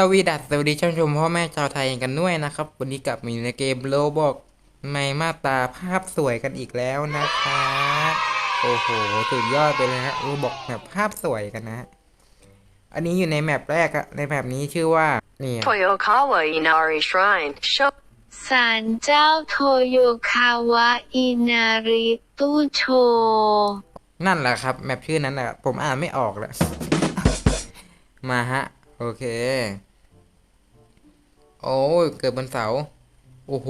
สวีดัสสวัสดีท่านผู้ชมพ่อแม่ชาวไทยกันด้วยนะครับ วันนี้กลับมาอยู่ในเกมโลบอกในมาตราภาพสวยกันอีกแล้วนะคะโอ้โหสุดยอดไปเลยฮะโลบอกแบบภาพสวยกันนะฮะอันนี้อยู่ในแมปแรกอะในแมปนี้ชื่อว่านี่ Toyokawa Inari Shrine. Show ศาลเจ้าโทโยคาวะอินาริตู้โชนั่นแหละครับ แมปชื่อนั้นแหละผมอ่านไม่ออกแล้วมาฮะ โอเค โอ้ยเกิดบนเสา โอ้โห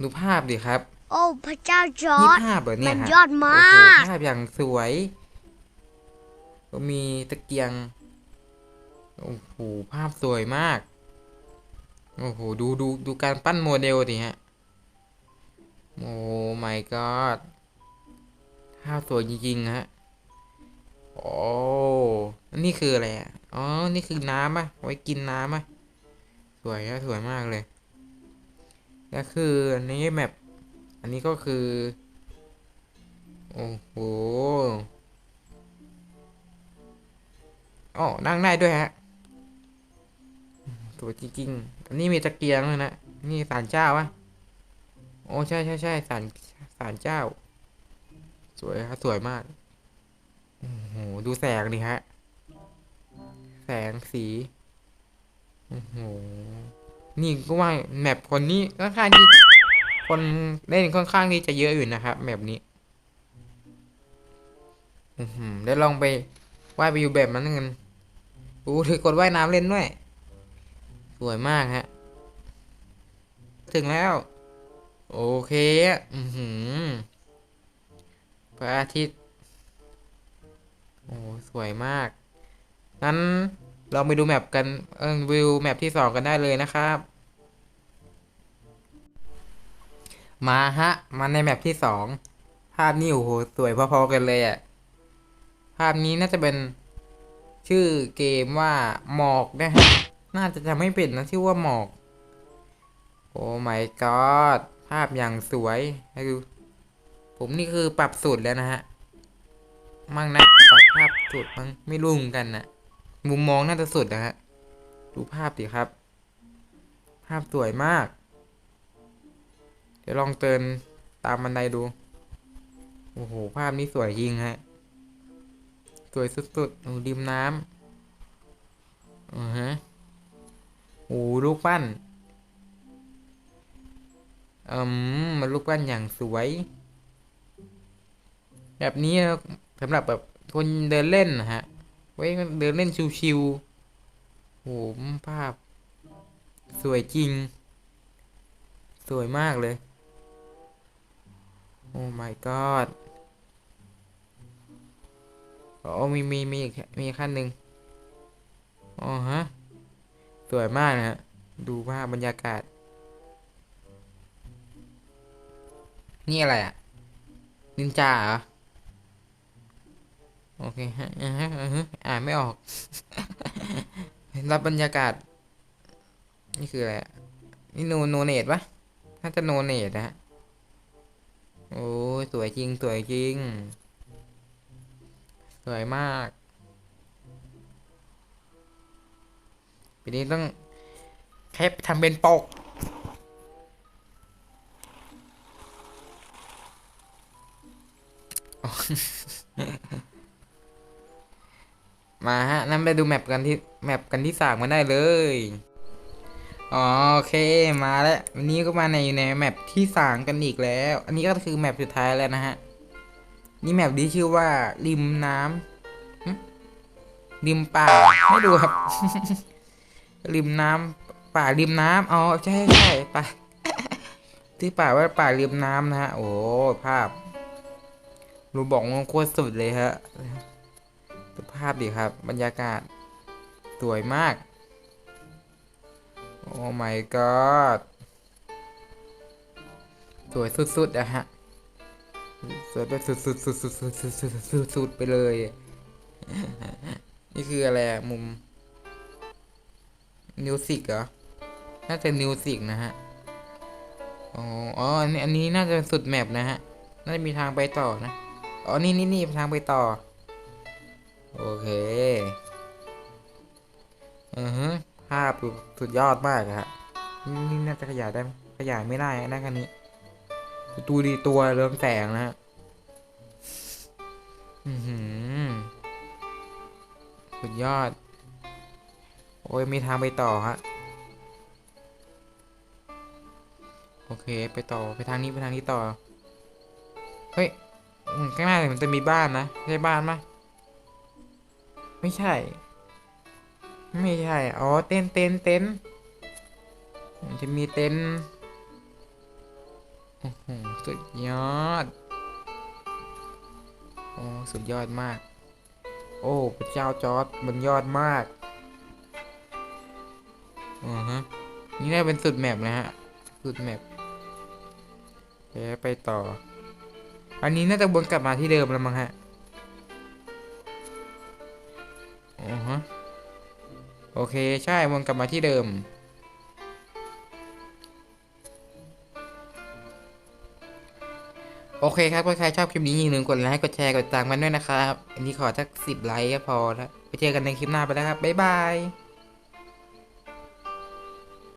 ดูภาพดิครับ โอ้พระเจ้าจอนี่ร์ด ภาพเหรอเนี่ยมันฮะยอดมาก โอ้โหภาพอย่างสวย ก็มีตะเกียง โอ้โห ภาพสวยมาก โอ้โห ดูดูดูการปั้นโมเดลดิฮะ โอ้ my god ภาพสวยจริงๆฮะ โอ้ นี่คืออะไรอะ อ๋อ นี่คือน้ำอะ ไว้กินน้ำอะ สวยฮะสวยมากเลย แล้วคืออันนี้แมปอันนี้ก็คือ โอ้โหอ๋อนั่งได้ด้วยฮะสวยจริงๆอันนี้มีตะเกียงเลยนะนี่ศาลเจ้าวะโอ้ใช่ใช่ใช่ศาลศาลเจ้า สวยครับสวยมากโอ้โหดูแสงดิฮะ แสงสี โอ้โหนี่ก็ว่าแมปคนนี้ค่อนข้างที่คนเล่นค่อนข้างที่จะเยอะอยู่นะครับแมปนี้อือหือได้ลองไปว่ายไปอยู่แบบนั้นกันอู้ถือกดว่ายน้ำเล่นด้วย สวยมากฮะ ถึงแล้ว โอเคอือหือพระอาทิตย์ โอ้ สวยมากงั้น เราไปดูแมปกันเออวิวแมปที่สองกันได้เลยนะครับ มาฮะ มาในแมปที่สองภาพนี้โอ้โหสวยพอๆกันเลยอะ่ะ ภาพนี้น่าจะเป็นชื่อเกมว่าหมอกนะฮะ น่าจะจำไม่ผิดนนะชื่อว่าหมอก โอ้ my god ภาพอย่างสวยให้ดู ผมนี่คือปรับสุดแล้วนะฮะ มั่งนะ ปรับภาพสุดมั่งไม่รู้เหมือนกันนะ มุมมองน่าจะสุดนะฮะ ดูภาพดิครับ ภาพสวยมาก เดี๋ยวลองเตินตามบันไดดู โอ้โห ภาพนี้สวยจริงฮะ สวยสุดๆโอ้ริมน้ำอือฮะโอ้ลูกปั้นอืมมันลูกปั้นอย่างสวย แบบนี้สำหรับแบบคนเดินเล่นนะฮะ ไว้ยเดินเล่นชิวๆโอ้โหภาพ สวยจริง สวยมากเลย โอ้ my god โอ้มีมีมีมีขั้นหนึ่งอ๋อฮะ สวยมากนะฮะ ดูภาพบรรยากาศ นี่อะไรอะนินจาเหรอ โอเคฮะอ่านไม่ออก รับบรรยากาศ นี่คืออะไรนี่โนโนเนตปะน่าจะโนเนตนะฮะโอ้สวยจริง สวยจริง สวยมากปีนี้ต้องแคปทำเป็นปก มาฮะนั่นไปดูแมปกันที่แมปกันที่สามกันได้เลยอ๋อโอเคมาแล้ววันนี้ก็มาในในแมปที่สามกันอีกแล้ว อันนี้ก็คือแมปสุดท้ายแล้วนะฮะนี่แมปที่ชื่อว่าริมน้ำริมป่าไม่ดูครับริมน้ำป่าริมน้ำอ๋อใช่ใช่ป่าที่ป่าว่าป่าริมน้ำนะฮะโอ้ภาพรูบอกว่าโคตรสุดเลยฮะ ดูภาพดิครับ บรรยากาศ สวยมาก โอ้ my god สวยสุดๆอะฮะ สวยแบบสุดๆสุดๆสุดๆสุดๆสุดๆสุดๆๆไปเลย นี่คืออะไรมุมนิวสิกเหรอ น่าจะนิวสิกนะฮะ อ๋ออันนี้อันนี้น่าจะสุดแมปนะฮะ น่าจะมีทางไปต่อนะ อ๋อ นี่นี่นี่ทางไปต่อ โอเคดูสุดยอดมากอะฮะนี่นี่น่าจะขยายได้ขยายไม่ได้นะคันนี้ดูดีตัวเริ่มแสงนะฮะอือหือสุดยอด โอ้ยมีทางไปต่อฮะโอเค ไปต่อไปทางนี้ไปทางนี้ต่อ เฮ้ยข้างหน้าเนี่ยมันจะมีบ้านนะใช่บ้านไหม ไม่ใช่ ไม่ใช่ อ๋อ เต็นเต็นเต็นมันจะมีเต็นโอ้โหสุดยอด โอ้สุดยอดมาก โอ้พระเจ้าจอร์ดมันยอดมากอ๋อฮะ นี่น่าเป็นสุดแมปนะฮะ สุดแมปเดี๋ยวไปต่อ อันนี้น่าจะวนกลับมาที่เดิมแล้วมั้งฮะ อ๋อฮะโอเคใช่วนกลับมาที่เดิม โอเคครับถ้าใครชอบคลิปนี้อย่าลืมกดไลค์กดแชร์กดติดตามกันด้วยนะครับ อันนี้ขอสักสิบไลค์ก็พอแล้วไปเจอกันในคลิปหน้าไปแล้วครับ บ๊ายบาย